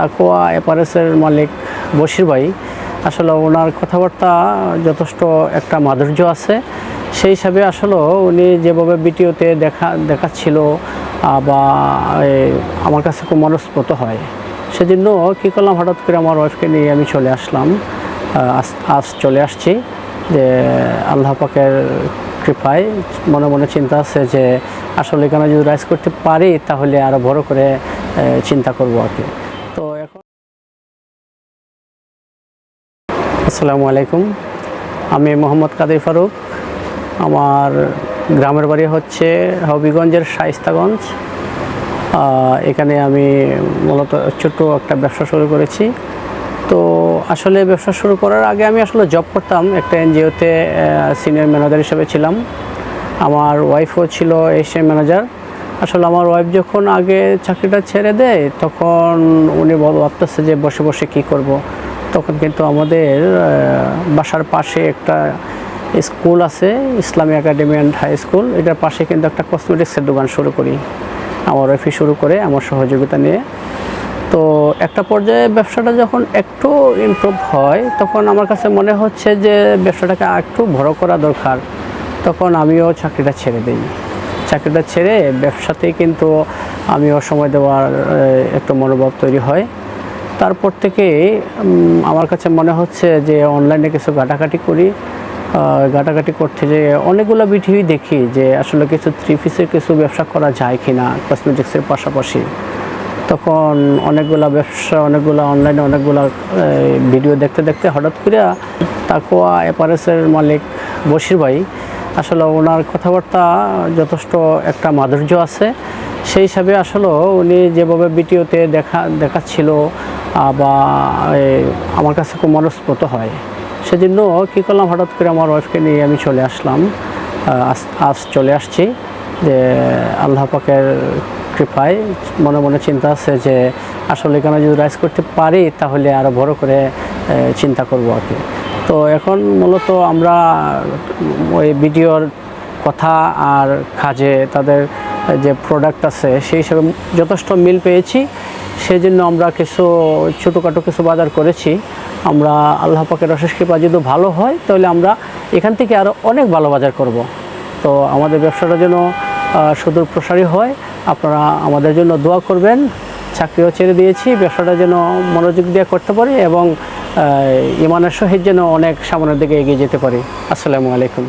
তাকোয়া অ্যাপারেসের মালিক বশির ভাই। আসলে ওনার কথাবার্তা যথেষ্ট একটা মাধুর্য আছে। সেই হিসাবে আসলে উনি যেভাবে ভিডিওতে দেখা, দেখাচ্ছিল বা আমার কাছে খুব মনস্পত হয়। সেজন্য কী করলাম, হঠাৎ করে আমার ওয়াইফকে নিয়ে আমি চলে আসলাম। আজ চলে আসছি যে, আল্লাহ পাকের কৃপায় মনে মনে চিন্তা আছে যে, আসলে এখানে যদি রাইজ করতে পারি, তাহলে আরও বড় করে চিন্তা করব আর কি। আসসালামু আলাইকুম। আমি মোহাম্মদ কাদের ফারুক। আমার গ্রামের বাড়ি হচ্ছে হবিগঞ্জের শাইস্তাগঞ্জ এখানে আমি মূলত ছোট্ট একটা ব্যবসা শুরু করেছি। তো আসলে ব্যবসা শুরু করার আগে আমি আসলে জব করতাম একটা এনজিওতে সিনিয়র ম্যানেজার হিসেবে ছিলাম। আমার ওয়াইফও ছিল এশিয়া ম্যানেজার আসলে আমার ওয়াইফ যখন আগে চাকরিটা ছেড়ে দেয়, তখন উনি ভাবতেছে যে বসে বসে কি করব। তখন কিন্তু আমাদের বাসার পাশে একটা স্কুল আছে, ইসলামী একাডেমি অ্যান্ড হাই স্কুল। এটার পাশে কিন্তু একটা কসমেটিক্সের দোকান শুরু করি। আমার ওয়াইফই শুরু করে আমার সহযোগিতা নিয়ে। তো একটা পর্যায়ে ব্যবসাটা যখন একটু ইমপ্রুভ হয়, তখন আমার কাছে মনে হচ্ছে যে ব্যবসাটাকে একটু বড় করা দরকার। তখন আমিও চাকরিটা ছেড়ে দিই। চাকরিটা ছেড়ে ব্যবসাতেই কিন্তু আমিও সময় দেওয়ার একটা মনোভাব তৈরি হয়। তারপর থেকে আমার কাছে মনে হচ্ছে যে অনলাইনে কিছু ঘাটাঘাটি করি। ঘাটাঘাটি করতে যে অনেকগুলো ভিডিও দেখি যে আসলে কিছু থ্রি পিসের কিছু ব্যবসা করা যায় কি না কসমেটিক্সের পাশাপাশি। তখন অনেকগুলা ব্যবসা, অনেকগুলা অনলাইনে অনেকগুলা ভিডিও দেখতে দেখতে হঠাৎ করে তাকোয়া অ্যাপারেসের মালিক বশির ভাই, আসলে ওনার কথাবার্তা যথেষ্ট একটা মাধুর্য আছে। সেই হিসাবে আসলে উনি যেভাবে ভিডিওতে দেখা, দেখাচ্ছিল বা আমার কাছে খুব মনস্পত হয়। সেজন্য কী করলাম, হঠাৎ করে আমার ওয়াইফকে নিয়ে আমি চলে আসলাম। আজ চলে আসছি যে, আল্লাহ পাকের কৃপায় মনে মনে চিন্তা আছে যে, আসলে এখানে যদি রাইজ করতে পারি, তাহলে আরও বড় করে চিন্তা করব আর কি। তো এখন মূলত আমরা ওই ভিডিওর কথা আর কাজে তাদের যে প্রোডাক্ট আছে, সেই হিসাবে যথেষ্ট মিল পেয়েছি। সেই জন্য আমরা কিছু ছোটোখাটো কিছু বাজার করেছি। আমরা আল্লাহ পাকের অশেষ কৃপা যদি ভালো হয়, তাহলে আমরা এখান থেকে আরও অনেক ভালো বাজার করব। তো আমাদের ব্যবসাটা যেন সুদূর প্রসারী হয়, আপনারা আমাদের জন্য দোয়া করবেন। চাকরিও ছেড়ে দিয়েছি, ব্যবসাটা যেন মনোযোগ দিয়ে করতে পারি এবং ইমানের সহিত যেন অনেক সামনের দিকে এগিয়ে যেতে পারি। আসসালামু আলাইকুম।